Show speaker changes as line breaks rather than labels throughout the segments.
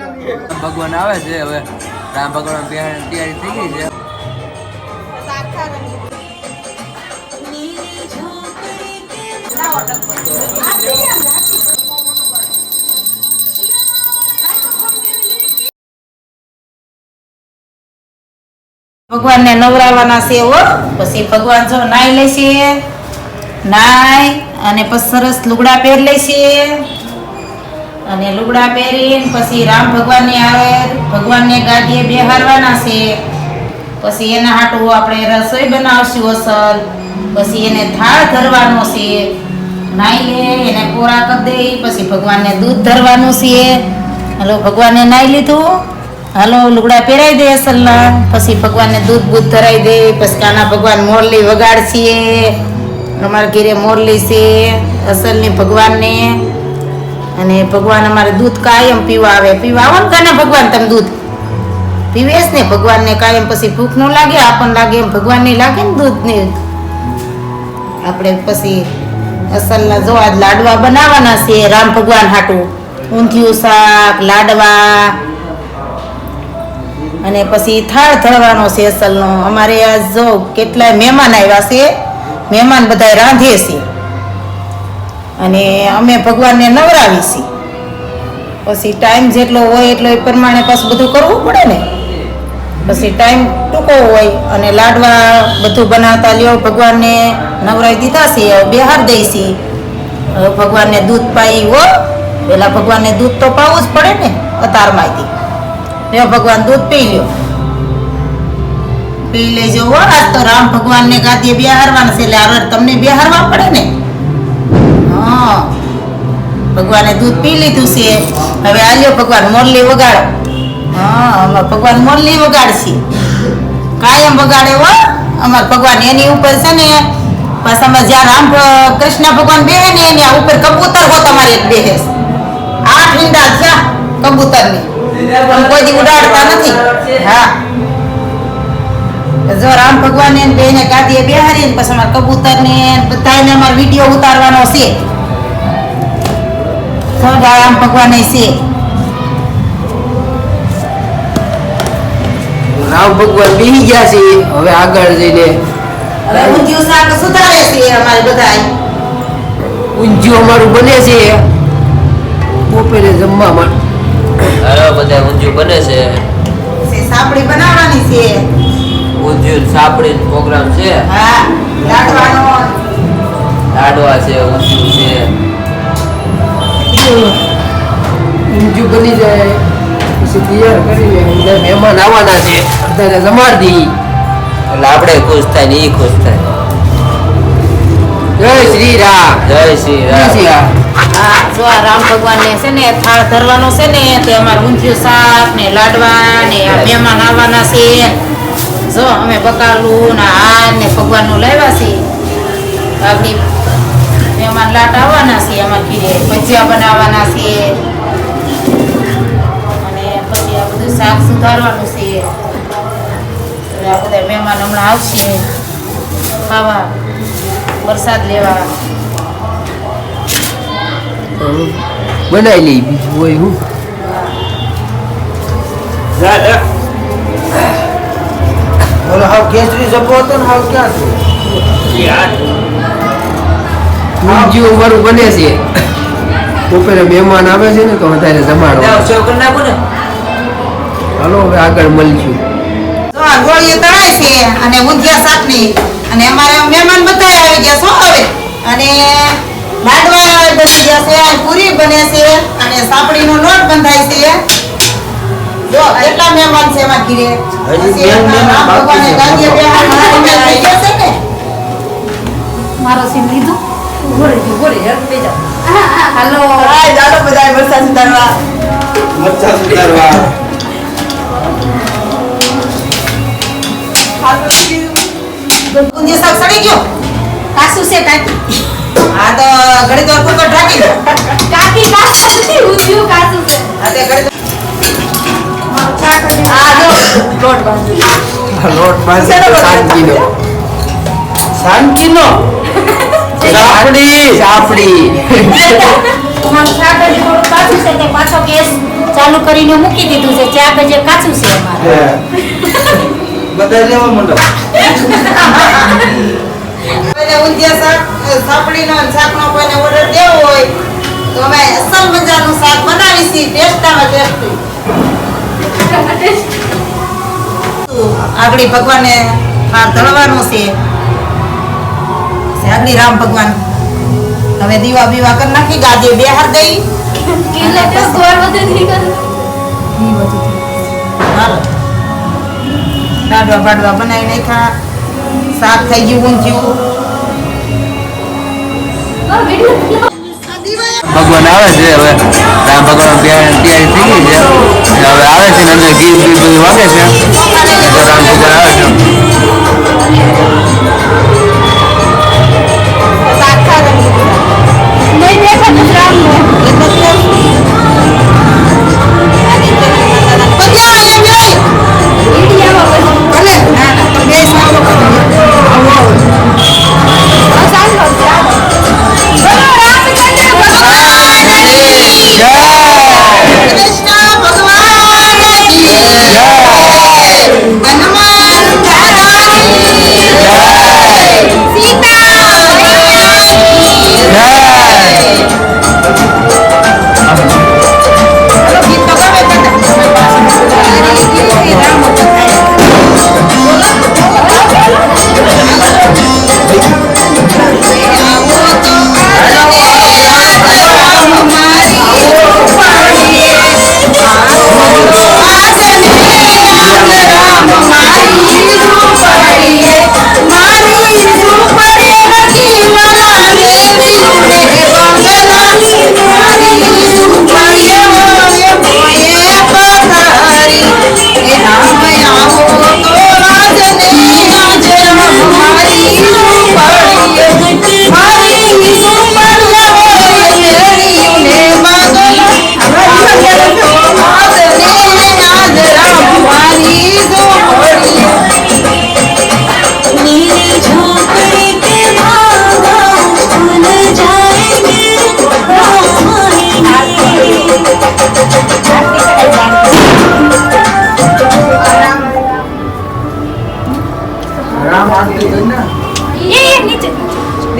ભગવાન આવે છે, હવે રામ ભગવાન તૈયારી થઈ ગઈ છે.
ભગવાનને નવરાવાના છે, હો. પછી ભગવાન જો નાઈ લેશે, નાઈ અને પછી સરસ લુગડા પહેર લેશે. અને લુગડા પહેરીને પછી રામ ભગવાનને આવે, ભગવાનને ગાદીએ બેહારવાના છે. પછી એના હાટું આપણે રસોઈ બનાવશું અસલ. પછી એને થાળ ધરવાનો છે. નાઈ લે, એને કોરા કરી દે, પછી ભગવાનને દૂધ ધરવાનું છે. હલો ભગવાનને નાઈ લીધું. હાલો, લુગડા પહેરાઈ દે અસલના. પછી ભગવાનને દૂધ બૂધ ધરાવી દે. પછી કાના ભગવાન મોરલી વગાડશે. અમારા ઘેરે મોરલી છે. અસલની ભગવાનને અને ભગવાન અમારે દૂધ કાયમ પીવા આવે. પીવા આવો ને કાના ભગવાન તમે દૂધ? પીવેશ ને ભગવાનને કાયમ પછી ભૂખ ન લાગે આપણને લાગે એમ ભગવાનને લાગે ને દૂધ ને આપણે પછી અસલના જો આજ લાડવા બનાવવાના છે, રામ ભગવાન હાટું. ઊંધિયું શાક, લાડવા. અને પછી થાળ ધરવાનો છે અસલનો. અમારે આજ જો કેટલાય મહેમાન આવ્યા છે, મહેમાન બધા રાંધે છે. અને અમે ભગવાનને નવરાવી છીએ પછી ટાઈમ જેટલો હોય એટલો એ પ્રમાણે પાછું બધું કરવું પડે ને. પછી ટાઈમ ટૂંકો હોય અને લાડવા બધું બનાવતા લ્યો, ભગવાનને નવરાવી દીધા છે બેહાર દઈશી હવે ભગવાનને દૂધ પાઈ હો, પેલા ભગવાનને દૂધ તો પાવું જ પડે ને, અતારમાંથી. લ્યો, ભગવાન દૂધ પી લ્યો. પી લેજો હો, આજ તો રામ ભગવાનને ગાદીએ બેહારવાના છે, એટલે હવે તમને બેહારવા પડે ને. હા. ભગવાને દૂધ પી લીધું છે. હવે આલ્યો ભગવાન મોરલી વગાડો. હા અમાર ભગવાન મોરલી વગાડશે. કાયમ વગાડે હો. અમાર ભગવાન એની ઉપર છે ને પાછા અમે જ્યાં રામ કૃષ્ણ ભગવાન બેહે ને એની ઉપર કબૂતર હો તમારે એક બેહે. આઠ ઈંડા થયા કબૂતરની. કોઈ ઉડાડતા નથી. હા. જો રામ ભગવાન ને બે ને ગાદીએ બેહારી ને પછી અમારા કબૂતર ને બધાને અમારો વીડિયો ઉતારવાનો છે. તો રામ ભગવાન છે.
રામ ભગવાન બેહી ગયા છે. હવે આગળ જઈને
હવે ઊંધિયું શાક સુધારે છે અમારે બધાય.
ઊંધિયું અમારું બને છે. બપોરે જમવા માટે
અરે બધા ઊંધિયું બને છે.
સાપડી બનાવવાની છે.
ઊંધિયું સાપડી પ્રોગ્રામ છે.
હા
લાડવા છે ઊંધિયું છે.
ઊંધિયું બની જાય પછી તૈયાર કરીને બધા મહેમાન આવવાના છે બધાને જમાડી
એટલે આપણે ખુશ થાય ને એ ખુશ થાય.
જય શ્રી રામ.
જય શ્રી રામ.
રામ.
હા જો આ રામ ભગવાનને છે ને થાળ ધરવાનો છે ને તો અમારે ઊંધિયું શાક ને લાડવા ને મહેમાન આવવાના છે. જો અમે બકાલું ને આ ને ભગવાનનું લાવ્યા છે આપણી મહેમાન લાટ આવવાના છે અમારે ઘીરે ભજીયા બનાવવાના છે અને પછી આ બધું શાક સુધારવાનું છે. એટલે આ બધા મહેમાન હમણાં આવશે ખાવા વરસાદ લેવા.
બનાવી લઈ બીજું હોય હું. ઓલો હાવ કેસરી જપો હતો ને હાવ ક્યાં છે? ઊંધિયું અમારું બને છે. બપોરે મહેમાન આવે છે ને તો વધારે
ને.
હાલો હવે આગળ મળીશું.
તો આ ગોળીઓ તળાય છે અને ઊંધિયા શાકની અને અમારે મહેમાન બધા આવી ગયા શું હવે. અને લાડવા બની ગયા છે આ પૂરી બને છે અને સાપડીનો લોટ બંધાય છે. જો કેટલા મહેમાન છે એમાં ઘીરે?
હજી
પછી
મહેમાન બાકી છે.
થઈ છે ને?
મારો સીમ લીધું. હાલો.
હાય ચાલો બધા વરસાદ સુધારવા.
મરચા સુધારવા.
ઊંધિયું શાક સડી ગયો?
કાસુ છે કાકી.
આ તો ઘડી તો કુકર ઢાંકી દો.
કાકી કાસુ નથી ઊંધિયું કાસુ છે.
આ તે ઘડી
જો લોટ બાંધુ
લોટ પાસે શાંતિનો શાંતિનો સાપડી સાપડી
ચાલુ
કરીને મૂકી દીધું છે. ચાર બજે કાચું છે અમારે.
બધા લેવા માંડો
કોઈને ઊંધિયા શાક સાપડીનો શાકનો કોઈને ઓર્ડર દેવો હોય તો અમે અસલ મજાનું શાક બનાવીશી ટેસ્ટામાં ટેસ્ટી આગળી ભગવાને આ તળવાનું છે. આગળ રામ ભગવાન તમે દીવા બીવા કરી નાખી ગાદીએ બેહાર દઈ.
એટલે તો ગોળ બધું નહીં કરું
હાલો. લાડવા બાડવા બનાવી નાખ્યા. શાક થઈ ગયું ઊંધિયું
ભગવાન આવે છે હવે. રામ ભગવાન તૈયારી તૈયારી થઈ ગઈ છે અને હવે આવે છે ને અંદર ગીત બીત બધું વાગે છે એટલે રામ ભગવાન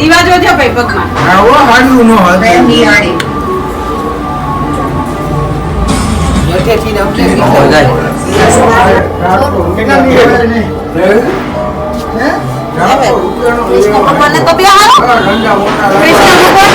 દીવા જોજો ભાઈ પગમાં.
આવો હાડવું ન
હોયની હાડી
હેઠેથી ને અમને
હે
કૃષ્ણ ભગવાનને તો બેહારો કૃષ્ણ ભગવાન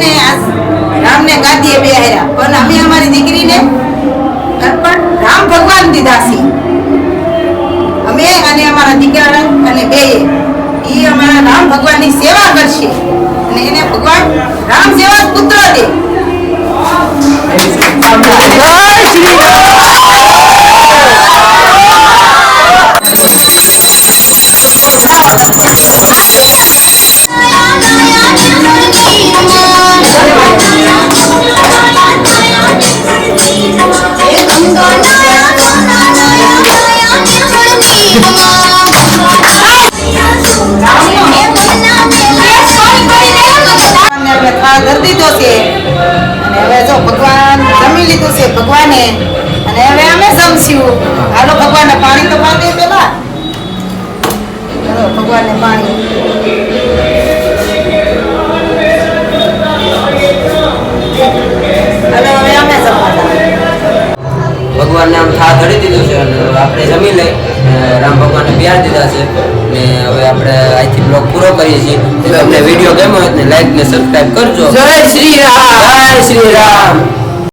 ને રામને ગાદીએ બેહાર્યા પણ અમે અમારી દીકરીને અર્પણ રામ ભગવાન દીધા છે અમે અને અમારા દીકરા અને બે. એ અમારા રામ ભગવાનની સેવા કરશે. અને એને ભગવાન રામ જેવા પુત્ર દે.
ભગવાને અને હવે અમે જમશું હાલો ભગવાનને પાણી તો પાતે પેલા ભગવાનને પાણી.
કરીએ છીએ. તમને વીડિયો ગમ્યો હોય લાઈક ને સબસ્ક્રાઈબ કરજો.
જય શ્રી રામ.
જય શ્રી રામ.